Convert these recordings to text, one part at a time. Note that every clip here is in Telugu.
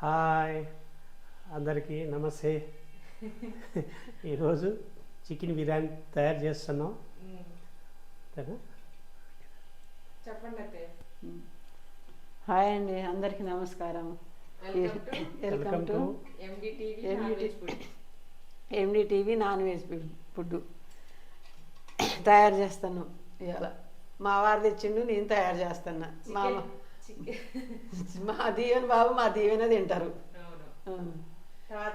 హాయ్. అందరికీ నమస్తే. ఈరోజు చికెన్ బిర్యానీ తయారు చేస్తున్నాం? చెప్పండి హాయ్ అండి అందరికీ నమస్కారం. Welcome to welcome to MDTV MDT. Non veg food MD TV non veg food తయారు చేస్తాను ఇవాళ మా వారు తెచ్చిండు నేను తయారు చేస్తున్నా. మా మా దీవెన బాబు మా దీవెన తింటారు.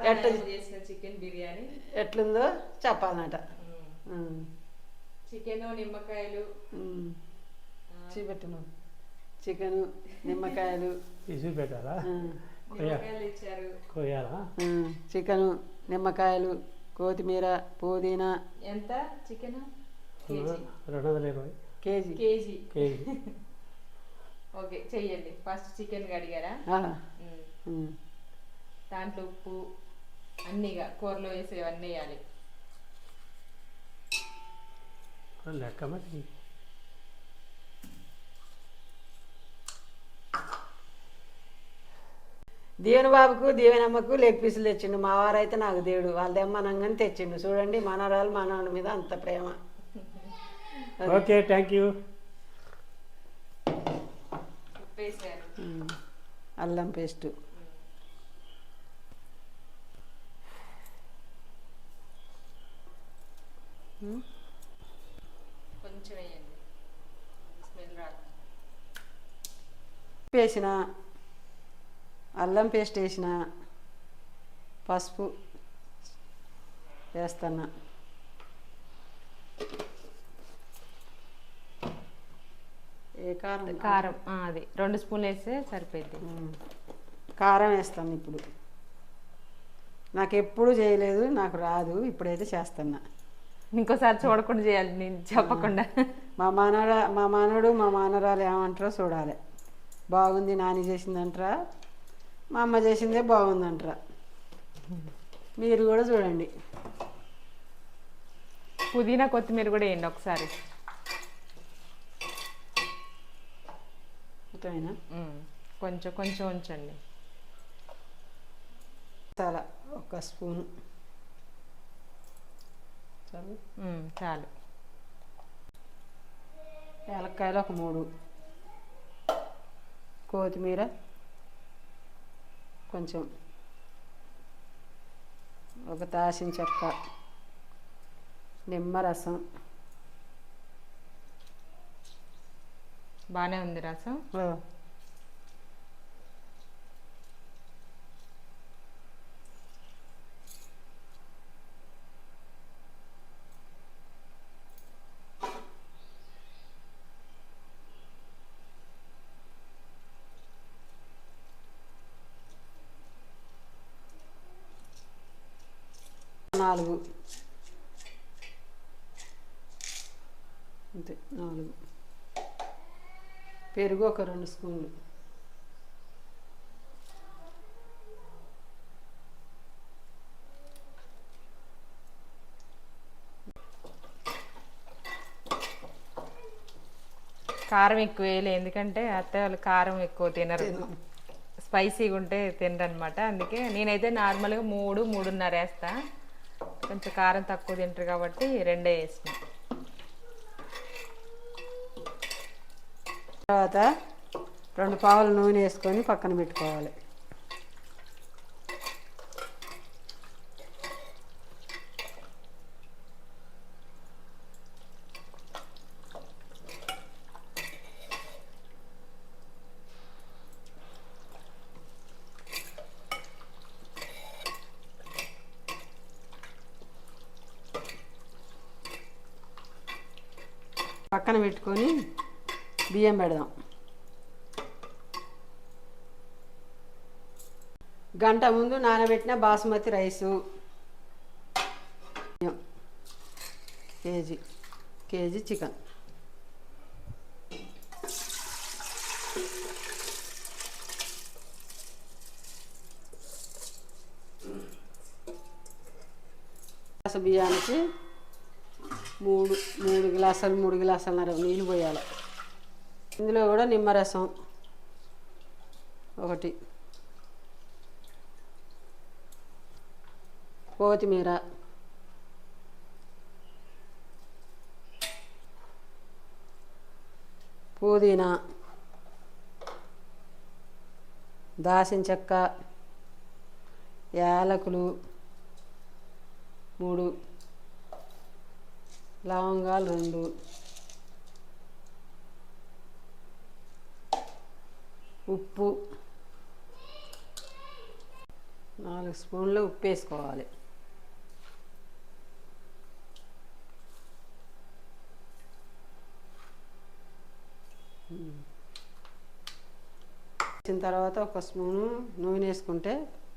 నాయన చేసిన చికెన్ బిర్యానీ. ఎట్లుందో చెప్పాలన్నట. చికెన్ నిమ్మకాయలు. చూపెట్టును చికెను నిమ్మకాయలు. తీసి పెట్టాలా ఉం. నిమ్మకాయలు ఇచ్చారు కోయాలా ఉం. చికెను నిమ్మకాయలు కొత్తిమీర పుదీనా. ఎంత చికెన్? రెండు వందల ఇరవై. కేజీ. కేజీ. కేజీ. ఓకే చెయ్యండి. ఫస్ట్ చికెన్ కడిగారా. దాంట్లో ఉప్పు అన్నీగా కూరలో వేసేవన్నీ వేయాలి. లెక్క మరి దీవెన బాబుకు దీవెనమ్మకు లెగ్ పీసులు తెచ్చిండు. మా వారైతే నాకు దేవుడు. వాళ్ళ దెమ్మనంగానే తెచ్చిండు. చూడండి మనవరాలు మనవడి మీద అంత ప్రేమ. Okay thank you. అల్లం పేస్ట్. కొంచెం వేయండి. స్మెల్ రాదు. వేసిన అల్లం పేస్ట్ వేసిన పసుపు వేస్తున్నా. కారం అది రెండు స్పూన్లు వేస్తే సరిపోద్ది ఉమ్. కారం వేస్తాను ఇప్పుడు. నాకు ఎప్పుడు చేయలేదు నాకు రాదు ఇప్పుడైతే చేస్తున్నా. ఇంకోసారి చూడకుండా చేయాలి నేను చెప్పకుండా. మా మనవడ మా మనవడు మా మనవరాలు ఏమంటారో చూడాలి. బాగుంది నాని చేసిందంటారా మా అమ్మ చేసిందే బాగుందంటారా. మీరు కూడా చూడండి. పుదీనా కొత్తిమీర కూడా వేయండి ఒకసారి. ఉమ్, కొంచెం కొంచెం ఉంచండి. చాలా ఒక స్పూను. చాలు. ఉమ్, చాలు. ఏలక్కాయలు ఒక మూడు. కొత్తిమీర కొంచెం. ఒక దాసిన చెక్క. నిమ్మరసం బాగానే ఉంది రసం. నాలుగు. అంతే నాలుగు. పెరుగు ఒక రెండు స్పూన్లు. కారం ఎక్కువ వేయలే ఎందుకంటే అత్తయ్య వాళ్ళు కారం ఎక్కువ తినరు. స్పైసీగా ఉంటే తినరు అనమాట అందుకే నేనైతే నార్మల్గా మూడు మూడున్నర వేస్తా. కొంచెం కారం తక్కువ తింటారు కాబట్టి రెండే వేసిన. తర్వాత రెండు పావులు నూనె వేసుకొని పక్కన పెట్టుకోవాలి. పక్కన పెట్టుకొని బియ్యం పెడదాం. గంట ముందు నానబెట్టిన basmati rice. Kg. Kg chicken. Glass బియ్యానికి మూడు మూడు గ్లాసులు మూడు గ్లాసులన్నర నీళ్ళు పోయాలి. ఇందులో కూడా నిమ్మరసం ఒకటి. కొత్తిమీర. పుదీనా. దాసిన చెక్క. యాలకులు. మూడు. లవంగాలు రెండు. ఉప్పు. నాలుగు స్పూన్లు ఉప్పు వేసుకోవాలి వచ్చిన తర్వాత ఒక స్పూను నూనె వేసుకుంటే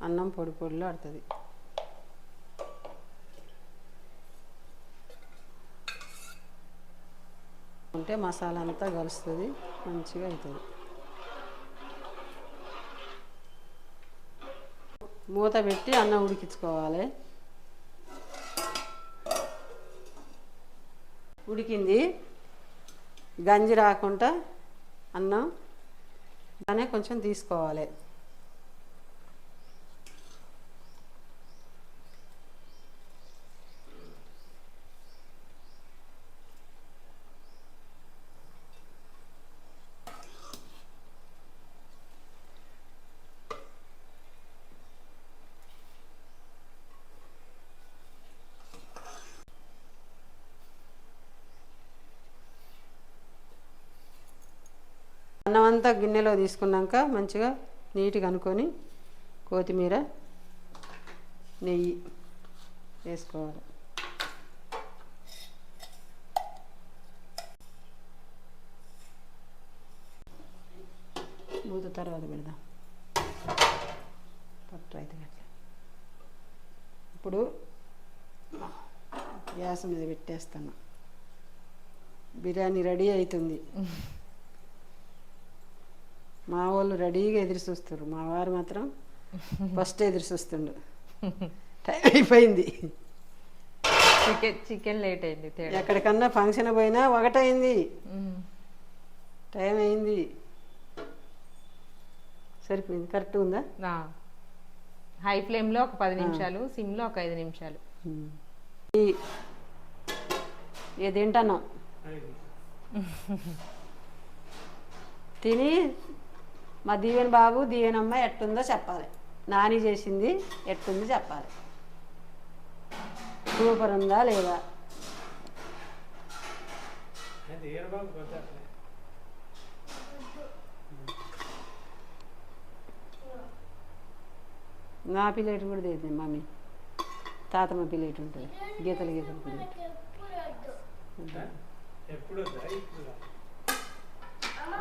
అన్నం పొడి పొడిలో ఆడుతుంది. ఉంటే మసాలా అంతా కలుస్తుంది మంచిగా అవుతుంది మూత పెట్టి అన్నం ఉడికించుకోవాలి. ఉడికింది. గంజి రాకుండా అన్నం దానే కొంచెం తీసుకోవాలి అన్నం అంతా గిన్నెలో తీసుకున్నాక మంచిగా నీట్గా అనుకొని కొత్తిమీర నెయ్యి వేసుకోవాలి. మూత తర్వాత పెడదాం. పట్టు అయితే ఇప్పుడు గ్యాస్ మీద పెట్టేస్తాను. బిర్యానీ రెడీ అవుతుంది. మా వాళ్ళు రెడీగా ఎదురు చూస్తారు మా వారు మాత్రం ఫస్ట్ ఎదురు చూస్తుండు. టైం అయిపోయింది. చికెన్ చికెన్ లేట్ అయింది ఎక్కడికన్నా ఫంక్షన్ పోయినా ఒకటైంది. టైం అయింది. సరిపోయింది. కరెక్ట్ ఉందా. హై ఫ్లేమ్లో ఒక పది నిమిషాలు సిమ్లో ఒక ఐదు నిమిషాలు. తింటాను? తిని మా దీవెన్ బాబు దీవెన్ అమ్మ ఎట్టుందో చెప్పాలి. నాని చేసింది ఎట్టుంది చెప్పాలి. సూపర్ ఉందా లేదా? నా ప్లేట్ కూడా తీద్ది మమ్మీ. తాతమ్మ ప్లేట్ ఉంటుంది గీతలు గీతలు రా.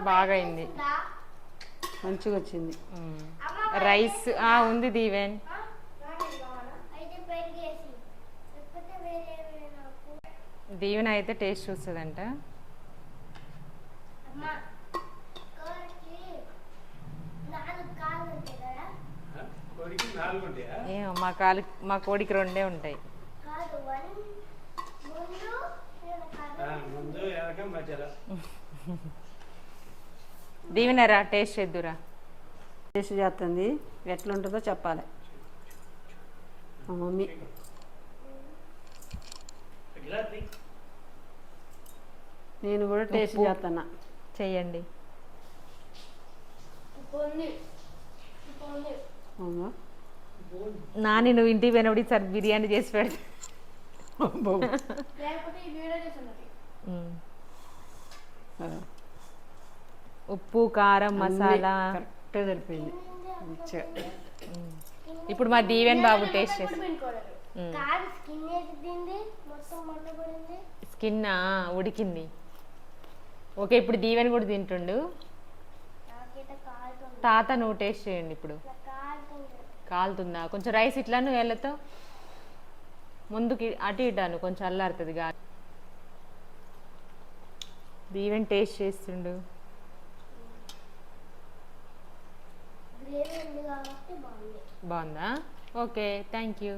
బాగా అయింది మంచిగా వచ్చింది. రైస్ ఆ, ఉంది దీవెన్. దీవెన అయితే టేస్ట్ చూస్తుందంట. మా కాలు మా కోడికి రెండే ఉంటాయి. కాదు వన్ ముందు దీవెనరా టేస్ట్ చేద్దురా. టేస్ట్ చేస్తుంది. ఎట్లుంటుందో చెప్పాలి. మా మమ్మీ. నేను కూడా టేస్ట్. చేస్తున్నా. చెయ్యండి. నాని నువ్వు ఇంటికి పోయినప్పుడు ఈసారి బిర్యానీ చేసి పెడతా. లేకపోతే ఈ వీడియో చేస్తున్నది మ్మ్. ఆ, ఉప్పు కారం మసాలా. కరెక్ట్ సరిపోయింది. ఇప్పుడు మా దీవెన్ బాబు టేస్ట్ చేసి మ్మ్. కాదు స్కిన్ ఉడికింది. ఓకే ఇప్పుడు దీవెన్ కూడా తింటుండు. తాత నువ్వు టేస్ట్ చేయండి ఇప్పుడు. కాలుతుంది? కొంచెం రైస్ ఇట్లాను వేళ్ళతో ముందుకి అటు ఇటాను కొంచెం అల్లారుతుంది గా దీవెన్ టేస్ట్ చేస్తుండు గ్రేవీ ఉంది కాబట్టి బాగుంది బాగుందా. Okay thank you